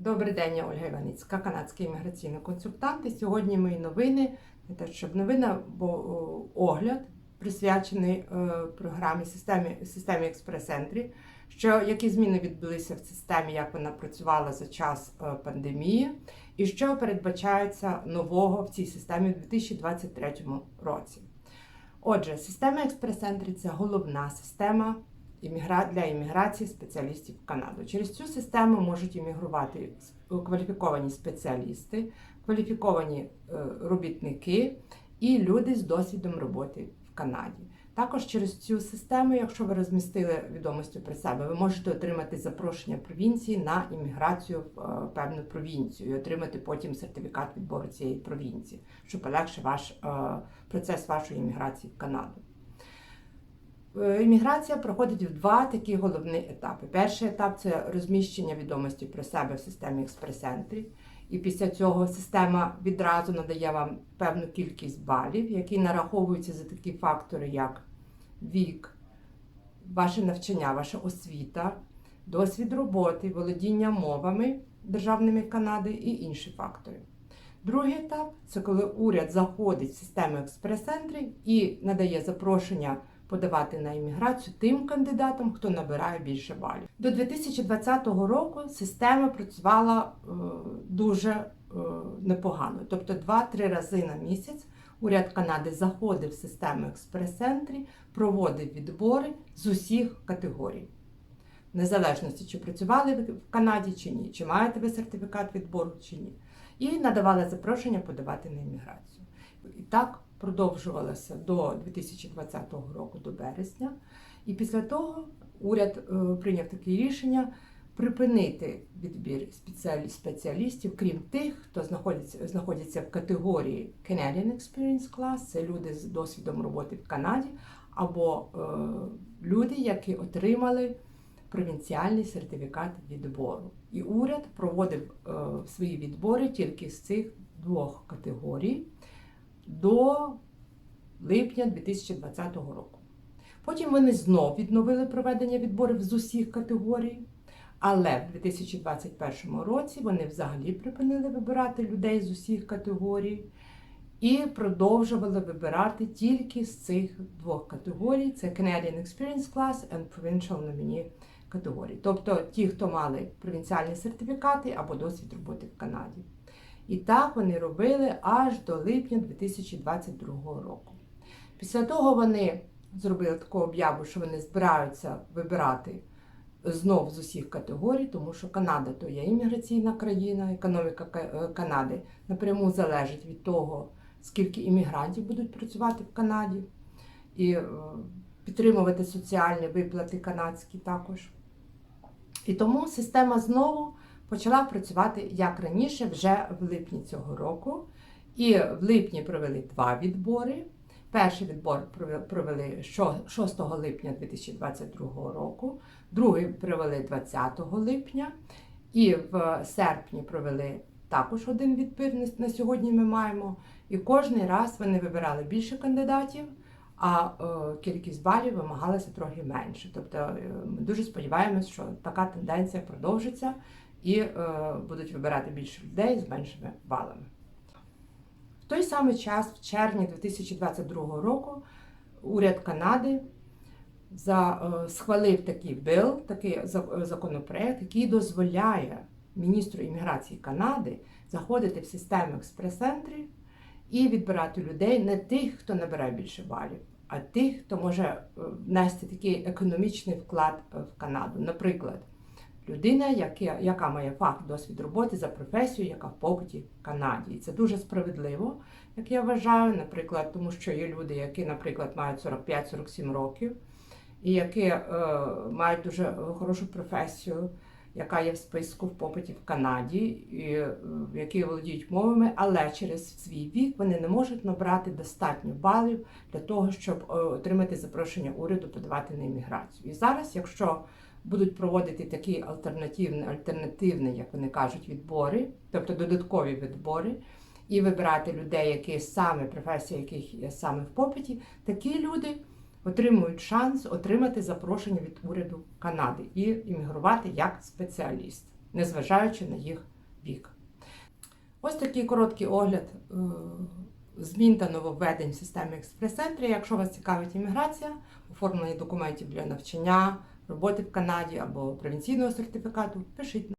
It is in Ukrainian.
Добрий день, я Ольга Іваницька, канадський імміграційний консультант. І сьогодні мої новини, не те, щоб новина, бо огляд присвячений е, програмі системі, системі експрес-ентрі, що які зміни відбулися в системі, як вона працювала за час е, пандемії, і що передбачається нового в цій системі у 2023 році. Отже, система експрес-ентрі це головна система для імміграції спеціалістів в Канаду. Через цю систему можуть іммігрувати кваліфіковані спеціалісти, кваліфіковані е, робітники і люди з досвідом роботи в Канаді. Також через цю систему, якщо ви розмістили відомості про себе, ви можете отримати запрошення провінції на імміграцію в е, певну провінцію і отримати потім сертифікат відбору цієї провінції, що полегшить ваш е, процес вашої імміграції в Канаду. Е, Імміграція проходить в два такі головні етапи. Перший етап це розміщення відомості про себе в системі експрес-ентрі. І після цього система відразу надає вам певну кількість балів, які нараховуються за такі фактори, як вік, ваше навчання, ваша освіта, досвід роботи, володіння мовами державними Канади і інші фактори. Другий етап це коли уряд заходить в систему експрес-центрів і надає запрошення подавати на імміграцію тим кандидатам, хто набирає більше балів. До 2020 року система працювала е, дуже е, непогано, тобто 2-3 рази на місяць. Уряд Канади заходив в систему експрес-центрі, проводив відбори з усіх категорій. Незалежності, чи працювали в Канаді чи ні, чи маєте ви сертифікат відбору чи ні. І надавали запрошення подавати на імміграцію. І так продовжувалося до 2020 року, до березня. І після того уряд е, прийняв таке рішення припинити відбір спеціалі- спеціалістів, крім тих, хто знаходиться, знаходиться в категорії Canadian Experience Class, це люди з досвідом роботи в Канаді, або е, люди, які отримали провінціальний сертифікат відбору. І уряд проводив е, свої відбори тільки з цих двох категорій до липня 2020 року. Потім вони знов відновили проведення відборів з усіх категорій, але в 2021 році вони взагалі припинили вибирати людей з усіх категорій і продовжували вибирати тільки з цих двох категорій: це Canadian Experience Class and Provincial Nominee категорії. Тобто ті, хто мали провінціальні сертифікати або досвід роботи в Канаді. І так вони робили аж до липня 2022 року. Після того вони зробили таку об'яву, що вони збираються вибирати знов з усіх категорій, тому що Канада то є імміграційна країна, економіка е, Канади напряму залежить від того, скільки іммігрантів будуть працювати в Канаді, і е, підтримувати соціальні виплати канадські також. І тому система знову почала працювати як раніше, вже в липні цього року. І в липні провели два відбори. Перший відбор провели 6 липня 2022 року, другий провели 20 липня, і в серпні провели також один відбір. на- сьогодні ми маємо. І кожний раз вони вибирали більше кандидатів, а е, кількість балів вимагалася трохи менше. Тобто е, ми дуже сподіваємось, що така тенденція продовжиться і е, будуть вибирати більше людей з меншими балами. В той самий час, в червні 2022 року, уряд Канади за, е, схвалив такий бил, такий законопроект, який дозволяє міністру імміграції Канади заходити в систему експрес-центрів і відбирати людей не тих, хто набирає більше балів, а тих, хто може е, внести такий економічний вклад е, в Канаду. Наприклад, людина, яка, яка має факт досвід роботи за професію, яка в побуті в Канаді. І це дуже справедливо, як я вважаю, наприклад, тому що є люди, які, наприклад, мають 45-47 років, і які е, мають дуже хорошу професію, яка є в списку в попиті в Канаді, і, е, які володіють мовами, але через свій вік вони не можуть набрати достатньо балів для того, щоб е, отримати запрошення уряду подавати на імміграцію. І зараз, якщо будуть проводити такі альтернативні, альтернативні, як вони кажуть, відбори, тобто додаткові відбори, і вибирати людей, які саме професія яких є саме в попиті, такі люди отримують шанс отримати запрошення від уряду Канади і іммігрувати як спеціаліст. незважаючи на їх вік. Ось такий короткий огляд е, змін та нововведень в системі експрес-центрі. Якщо вас цікавить імміграція, оформлення документів для навчання, роботи в Канаді або провінційного сертифікату, пишіть.